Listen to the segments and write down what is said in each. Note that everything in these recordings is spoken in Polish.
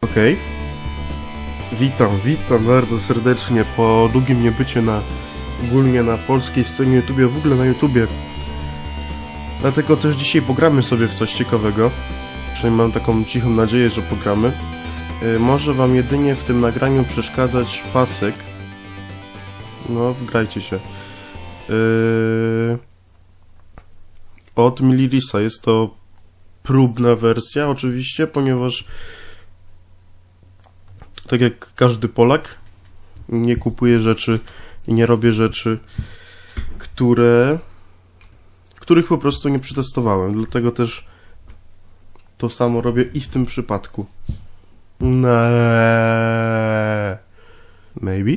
Okej. Witam, witam bardzo serdecznie po długim niebycie na ogólnie na polskiej scenie YouTube, w ogóle na YouTubie. Dlatego też dzisiaj pogramy sobie w coś ciekawego. Przynajmniej mam taką cichą nadzieję, że pogramy. Yy, może wam jedynie w tym nagraniu przeszkadzać pasek. No, wgrajcie się. Yy... Od Milirisa jest to próbna wersja oczywiście, ponieważ tak jak każdy Polak, nie kupuję rzeczy i nie robię rzeczy, które których po prostu nie przetestowałem. Dlatego też to samo robię i w tym przypadku. Nee. Maybe?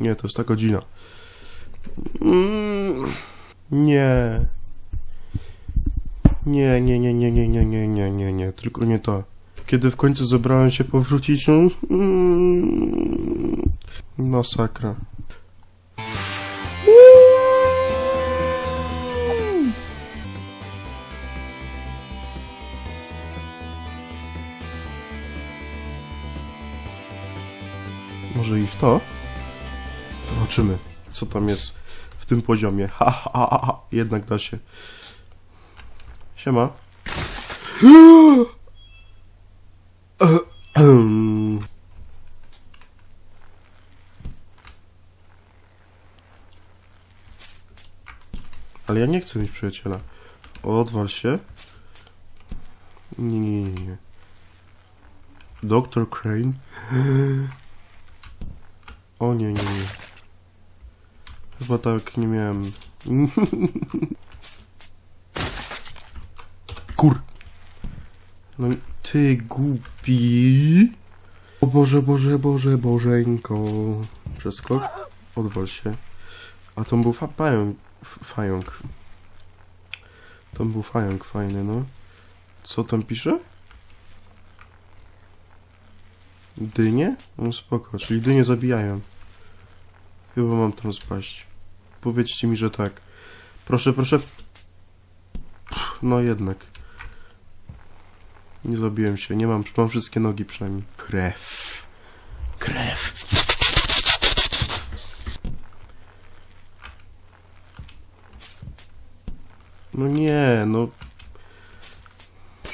Nie, to jest ta godzina. Mm, Nie. Nie, nie, nie, nie, nie, nie, nie, nie, nie, nie, tylko nie to. Kiedy w końcu zebrałem się powrócić, no... mm, Masakra. Może i w to? Zobaczymy, co tam jest w tym poziomie. Ha, ha, ha, ha. Jednak da się. Siema. Ale ja nie chcę mieć przyjaciela. Odwal się. Nie, nie, nie, nie. Dr. Crane. O nie, nie, nie. Chyba tak nie miałem. Kur. No ty głupi. O Boże, Boże, Boże, Bożeńko. Przeskok. Odwal się. A to był fa pająk. Fająk. To był fająk fajny, no. Co tam pisze? Dynie? No spoko, czyli dynie zabijają. Chyba mam tam spaść. Powiedzcie mi, że tak. Proszę, proszę. No jednak. Nie zabiłem się, nie mam, mam wszystkie nogi przynajmniej. Krew. Krew. No nie, no.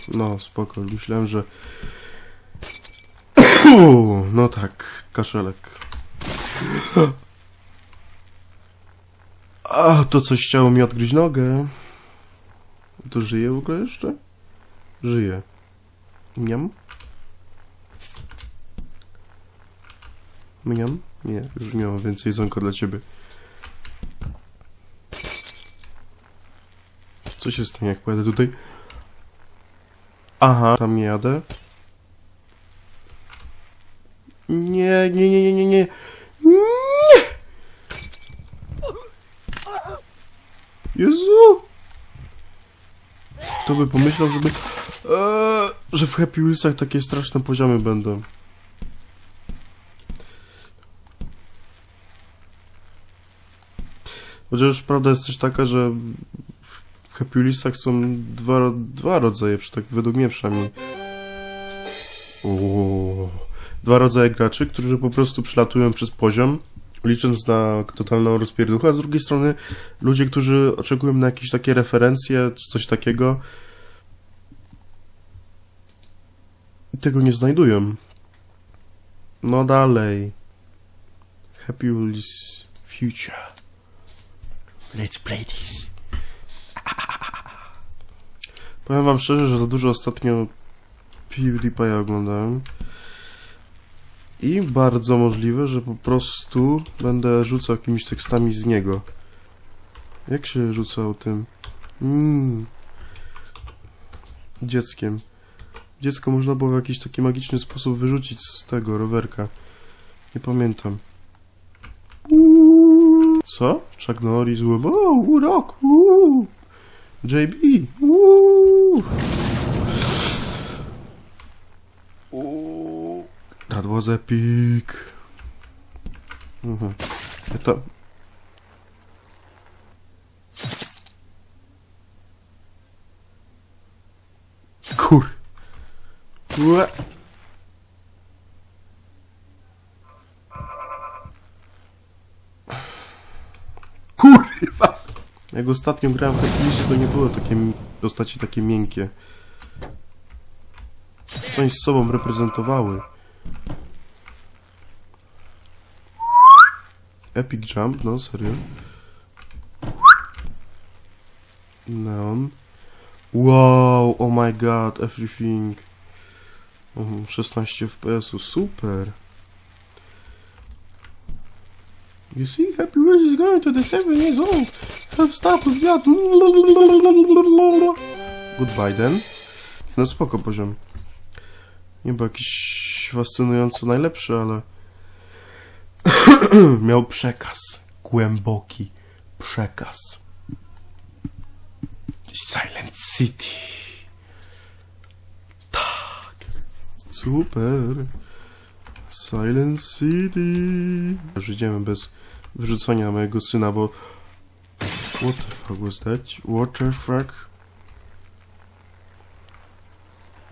No, spoko, myślałem, że... No tak, kaszelek. A, to coś chciało mi odgryźć nogę. To żyje w ogóle jeszcze? Żyje. Miam? Miam? Nie, już nie mam więcej jedzonka dla ciebie. Co się stanie, jak pojadę tutaj? Aha, tam nie jadę. Nie, nie, nie, nie, nie. Nie! Kto by pomyślał, żeby... Eee, że w Happy Wheelsach takie straszne poziomy będą. Chociaż prawda jest też taka, że w Happy Wheelsach są dwa, dwa rodzaje, tak według mnie przynajmniej. Uuu. Dwa rodzaje graczy, którzy po prostu przelatują przez poziom, licząc na totalną rozpierduchę, a z drugiej strony ludzie, którzy oczekują na jakieś takie referencje, czy coś takiego, tego nie znajdują. No dalej. Happy Wheels Future. Let's play this. Powiem wam szczerze, że za dużo ostatnio PewDiePie'a oglądałem. I bardzo możliwe, że po prostu będę rzucał jakimiś tekstami z niego. Jak się rzucał tym? Mm. Dzieckiem. Dziecko można było w jakiś taki magiczny sposób wyrzucić z tego rowerka. Nie pamiętam. Co? Chuck Norris, o, urok, uuu. JB. Uuu. was epic. Mhm. Ja to... Kur... Ue. Kurwa! Jak ostatnio grałem w Tekmisie, to nie było takie postaci takie miękkie. Coś z sobą reprezentowały. Epic Jump, no serio. Neon. Wow, oh my god, everything. Mhm, 16 fps, super. You see, Happy Wheels is going to the 7 years old. Help stop with that. Goodbye then. No spoko poziom. Nie był jakiś fascynująco najlepszy, ale... Miał przekaz. Głęboki przekaz. Silent City. Tak. Super. Silent City. Już idziemy bez wyrzucenia mojego syna, bo... What the fuck was that? What the fuck?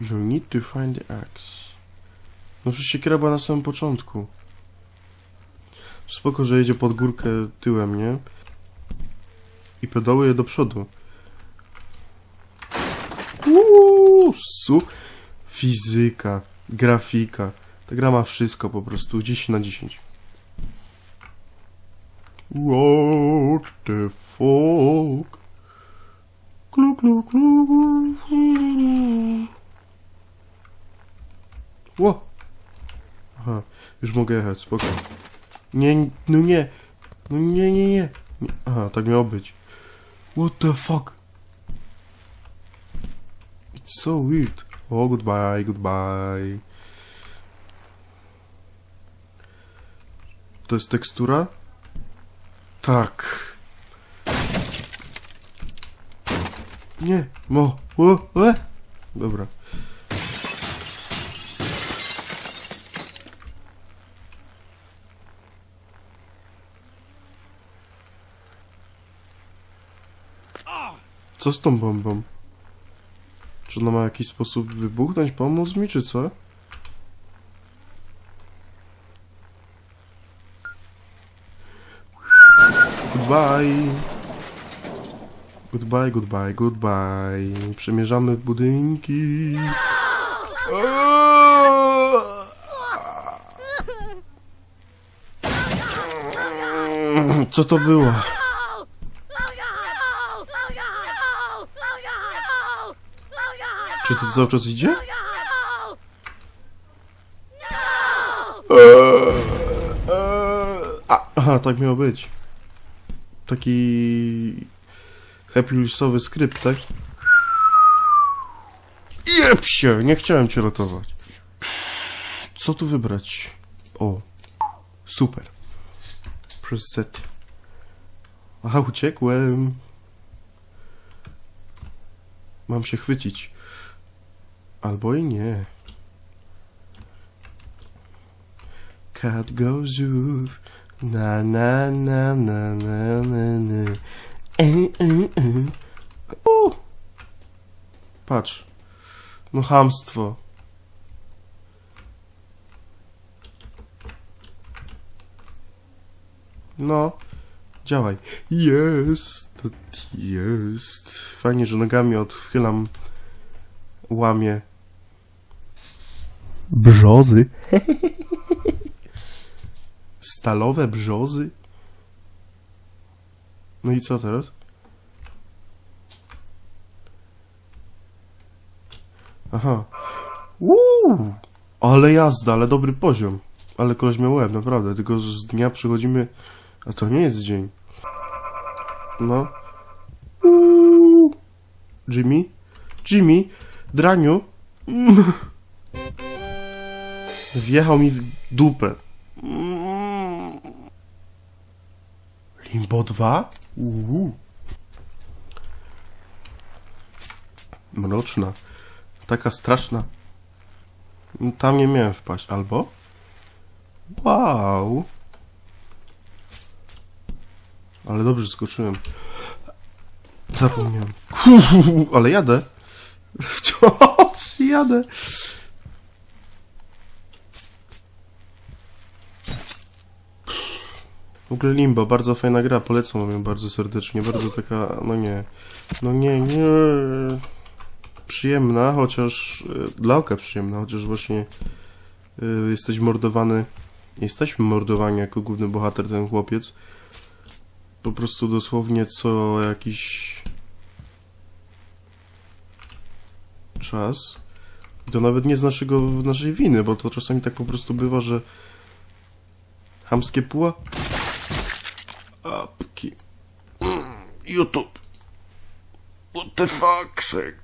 You need to find the axe. No przecież siekiera była na samym początku. Spoko, że jedzie pod górkę tyłem, nie? I pedałuje do przodu. Uuu, su... Fizyka, grafika. Ta gra ma wszystko po prostu, 10 na 10. What the fuck? Klu, klu, klu. Ło! Aha, już mogę jechać, spoko. Nie, no nie. No nie, nie, nie. Aha, tak miało być. What the fuck? It's so weird. Oh, goodbye, goodbye. To jest tekstura? Tak. Nie, mo, o, e. Dobra. Co z tą bombą? Czy ona ma jakiś sposób wybuchnąć, pomóc mi, czy co? Goodbye. Goodbye, goodbye, goodbye. Przemierzamy budynki. Co to było? To cały czas idzie? A, aha, tak miało być. Taki... Happy Wheelsowy skrypt, tak? Jeb się! Nie chciałem cię ratować. Co tu wybrać? O. Super. Preset. Aha, uciekłem. Mam się chwycić. Albo i nie. Cat goes off. Na na na na na na na. E, e, e. U. Patrz. No hamstwo. No. Działaj. Jest. Jest. Fajnie, że nogami odchylam łamie. Brzozy. Stalowe brzozy. No i co teraz? Aha. Uuu, ale jazda, ale dobry poziom. Ale koleś miał łeb, naprawdę. Tylko z dnia przychodzimy... A to nie jest dzień. No. Uuu. Jimmy? Jimmy? Draniu? Mm. Wjechał mi w dupę. Limbo 2? Uuu. Mroczna. Taka straszna. Tam nie miałem wpaść. Albo? Wow. Ale dobrze skoczyłem. Zapomniałem. Ale jadę. Wciąż jadę. W ogóle Limbo, bardzo fajna gra, polecam ją bardzo serdecznie, bardzo taka, no nie, no nie, nie, przyjemna, chociaż, e, dla oka przyjemna, chociaż właśnie e, jesteś mordowany, jesteśmy mordowani jako główny bohater, ten chłopiec, po prostu dosłownie co jakiś czas, i to nawet nie z naszego, naszej winy, bo to czasami tak po prostu bywa, że chamskie puła, apki, Mm, YouTube, what the fuck, sake.